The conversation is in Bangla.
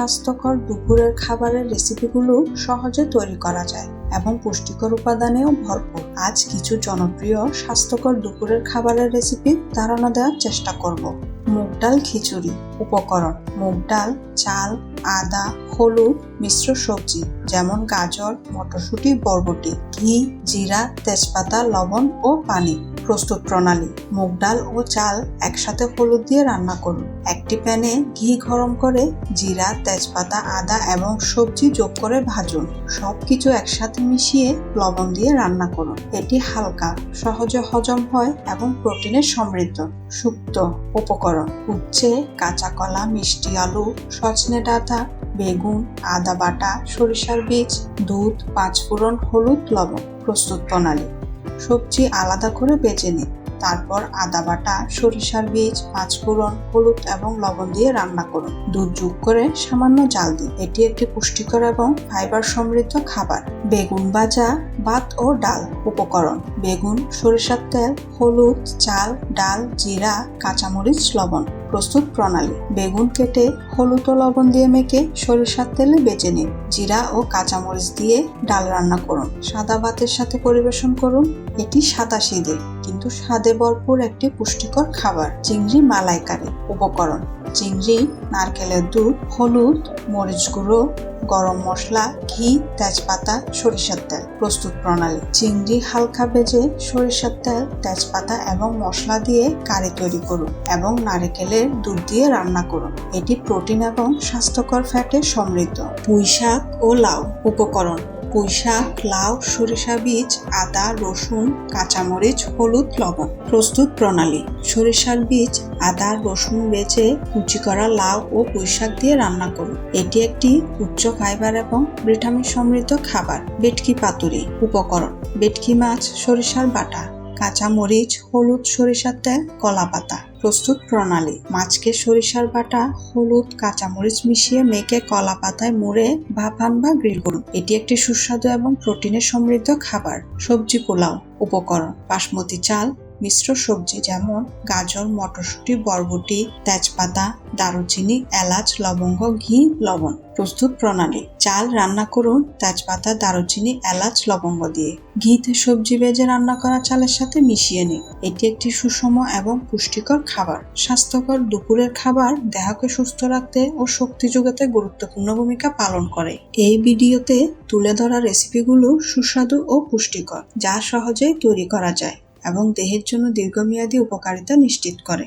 স্বাস্থ্যকর দুপুরের খাবারের রেসিপিগুলো সহজে তৈরি করা যায় এবং পুষ্টিকর উপাদানেও ভরপুর। আজ কিছু জনপ্রিয় স্বাস্থ্যকর দুপুরের খাবারের রেসিপি ধারণা দেওয়ার চেষ্টা করব। মুগ ডাল খিচুড়ি। উপকরণ মুগ ডাল, চাল, আদা, হলুদ মিশ্র সবজি, যেমন গাজর, মটরশুঁটি, বরবটি, ঘি, জিরা, তেজপাতা, লবণ ও পানি। প্রস্তুত প্রণালী, মুগ ডাল ও চাল একসাথে হলুদ দিয়ে রান্না করুন। একটি প্যানে ঘি গরম করে জিরা, তেজপাতা, আদা এবং সবজি যোগ করে ভাজুন। সবকিছু একসাথে মিশিয়ে লবণ দিয়ে রান্না করুন। এটি হালকা, সহজে হজম হয় এবং প্রোটিনে সমৃদ্ধ। শুক্ত উপকরণ, উচ্ছে, কাঁচা কলা, মিষ্টি আলু, সজনে ডাঁটা বেগুন, আদা বাটা, সরিষার বীজ, দুধ, পাঁচফোড়ন, হলুদ, লবণ প্রস্তুত প্রণালী। সবজি আলাদা করে বেজে নিন তারপর আদা বাটা, সরিষার বীজ, পাঁচফোড়ন, হলুদ এবং লবণ দিয়ে রান্না করুন। দুধ যোগ করে সামান্য জাল দিন। এটি একটি পুষ্টিকর এবং ফাইবার সমৃদ্ধ খাবার। বেগুন ভাজা, ভাত ও ডাল উপকরণ। বেগুন, সরিষার তেল, হলুদ, চাল, ডাল, জিরা, কাঁচামরিচ, লবণ। প্রস্তুত প্রণালী। বেগুন কেটে হলুদ ও লবণ দিয়ে মেখে সরিষার তেলে বেজে নিন। জিরা ও কাঁচামরিচ দিয়ে ডাল রান্না করুন। সাদা ভাতের সাথে পরিবেশন করুন। এটি সাদা সিদে, কিন্তু স্বাদে ভরপুর একটি পুষ্টিকর খাবার। চিংড়ি মালাইকারি উপকরণ। চিংড়ি, নারকেলের দুধ, হলুদ, মরিচ গুঁড়ো, গরম মশলা, ঘি, তেজপাতা, সরিষার তেল। প্রস্তুত প্রণালী। চিংড়ি হালকা ভেজে সরিষার তেল, তেজপাতা এবং মশলা দিয়ে কারি তৈরি করুন এবং নারকেলের দুধ দিয়ে রান্না করুন। এটি প্রোটিন এবং স্বাস্থ্যকর ফ্যাটে সমৃদ্ধ। পুঁই শাক ও লাউ উপকরণ। পুঁই শাক লাউ, সরিষা বীজ, আদা, রসুন, কাঁচামরিচ, হলুদ, লবণ। প্রস্তুত প্রণালী। সরিষার বীজ, আদা, রসুন বেচে কুচি করা লাউ ও পুঁই শাক দিয়ে রান্না করুন। এটি একটি উচ্চ ফাইবার এবং ভিটামিন সমৃদ্ধ খাবার। বেটকি পাতুরি উপকরণ। বেটকি মাছ, সরিষার বাটা। কাঁচামরিচ, হলুদ, সরিষার তেল কলা পাতা প্রস্তুত প্রণালী। মাছকে সরিষার বাটা, হলুদ, কাঁচামরিচ মিশিয়ে মেখে কলা পাতায় মুড়ে, ভাপান বা গ্রিল করুন। এটি একটি সুস্বাদু এবং প্রোটিনে সমৃদ্ধ খাবার। সবজি পোলাও উপকরণ, বাসমতি চাল মিশ্র সবজি যেমন গাজর, মটরশুঁটি, বরবটি, তেজপাতা, দারুচিনি, এলাচ, লবঙ্গ, ঘি, লবণ। প্রস্তুত প্রণালী। চাল রান্না করুন তেজপাতা, দারুচিনি, এলাচ, লবঙ্গ দিয়ে। ঘিতে সবজি ভেজে রান্না করা চালের সাথে মিশিয়ে নিন। এটি একটি সুষম এবং পুষ্টিকর খাবার। স্বাস্থ্যকর দুপুরের খাবার দেহকে সুস্থ রাখতে ও শক্তি যোগাতে গুরুত্বপূর্ণ ভূমিকা পালন করে। এই ভিডিওতে তুলে ধরা রেসিপিগুলো সুস্বাদু ও পুষ্টিকর, যা সহজেই তৈরি করা যায়। এবং দেহের জন্য দীর্ঘমেয়াদী উপকারিতা নিশ্চিত করে।